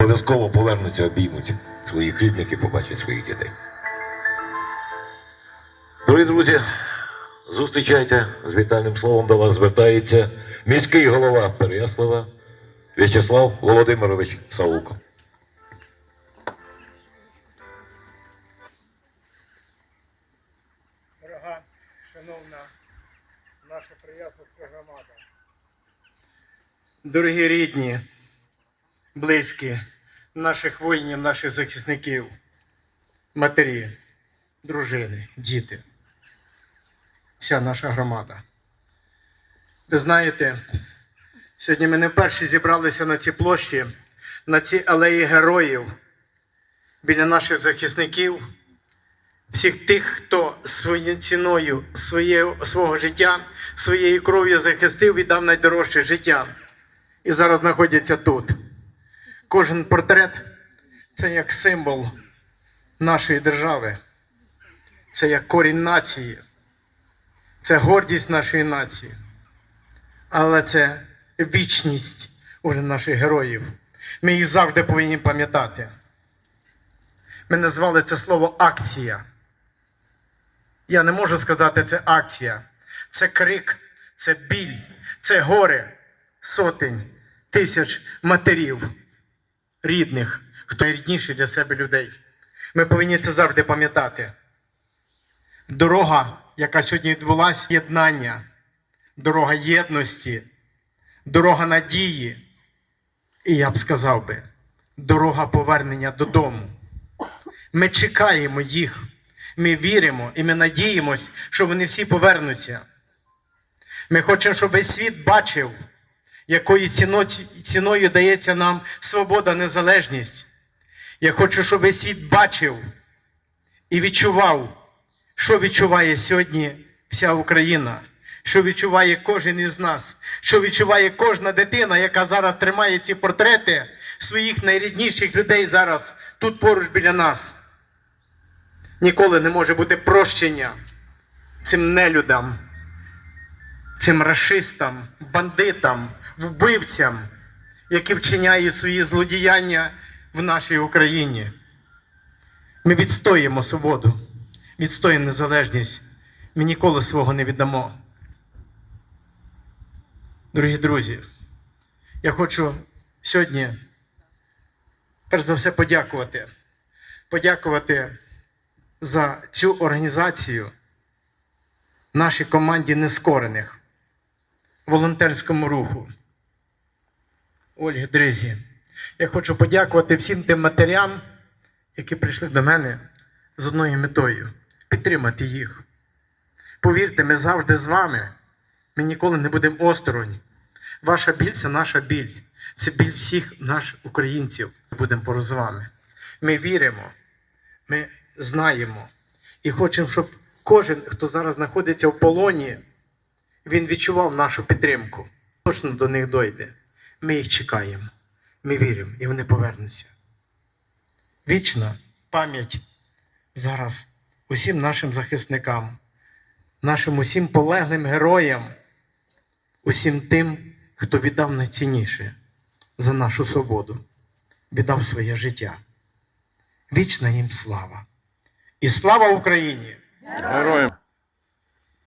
обов'язково повернуться, обіймуть своїх рідних і побачать своїх дітей. Дорогі друзі, зустрічайте з вітальним словом до вас звертається міський голова Переяслава В'ячеслав Володимирович Сауко. Дорога, шановна наша Приясовська громада. Дорогі рідні, близькі наших воїнів, наших захисників, матері, дружини, діти, вся наша громада. Ви знаєте, сьогодні ми не вперше зібралися на цій площі, на цій алеї героїв біля наших захисників всіх тих, хто своєю ціною своє, свого життя, своєю кров'ю захистив, віддав найдорожче життя. І зараз знаходяться тут. Кожен портрет це як символ нашої держави, це як корінь нації, це гордість нашої нації, але це вічність уже наших героїв. Ми їх завжди повинні пам'ятати. Ми назвали це слово акція. Я не можу сказати, це акція, це крик, це біль, це горе сотень тисяч матерів, рідних, хто найрідніший для себе людей. Ми повинні це завжди пам'ятати. Дорога, яка сьогодні відбулася, єднання, дорога єдності, дорога надії. І я б сказав би, дорога повернення додому. Ми чекаємо їх. Ми віримо і ми надіємось, що вони всі повернуться. Ми хочемо, щоб весь світ бачив, якою ціною дається нам свобода, незалежність. Я хочу, щоб весь світ бачив і відчував, що відчуває сьогодні вся Україна, що відчуває кожен із нас, що відчуває кожна дитина, яка зараз тримає ці портрети своїх найрідніших людей зараз тут поруч біля нас. Ніколи не може бути прощення цим нелюдам, цим расистам, бандитам, вбивцям, які вчиняють свої злодіяння в нашій Україні. Ми відстоїмо свободу, відстоїмо незалежність. Ми ніколи свого не віддамо. Дорогі друзі, я хочу сьогодні, перш за все, подякувати. Подякувати за цю організацію нашій команді нескорених волонтерському руху. Ольги Дризі. Я хочу подякувати всім тим матерям, які прийшли до мене з одною метою підтримати їх. Повірте, ми завжди з вами. Ми ніколи не будемо осторонь. Ваша біль це наша біль. Це біль всіх наших українців. Будемо поруч з вами. Ми віримо, ми знаємо і хочемо, щоб кожен, хто зараз знаходиться в полоні, він відчував нашу підтримку. Точно до них дойде. Ми їх чекаємо. Ми віримо, і вони повернуться. Вічна пам'ять зараз усім нашим захисникам, нашим усім полеглим героям, усім тим, хто віддав найцінніше за нашу свободу, віддав своє життя. Вічна їм слава. І слава Україні! Героям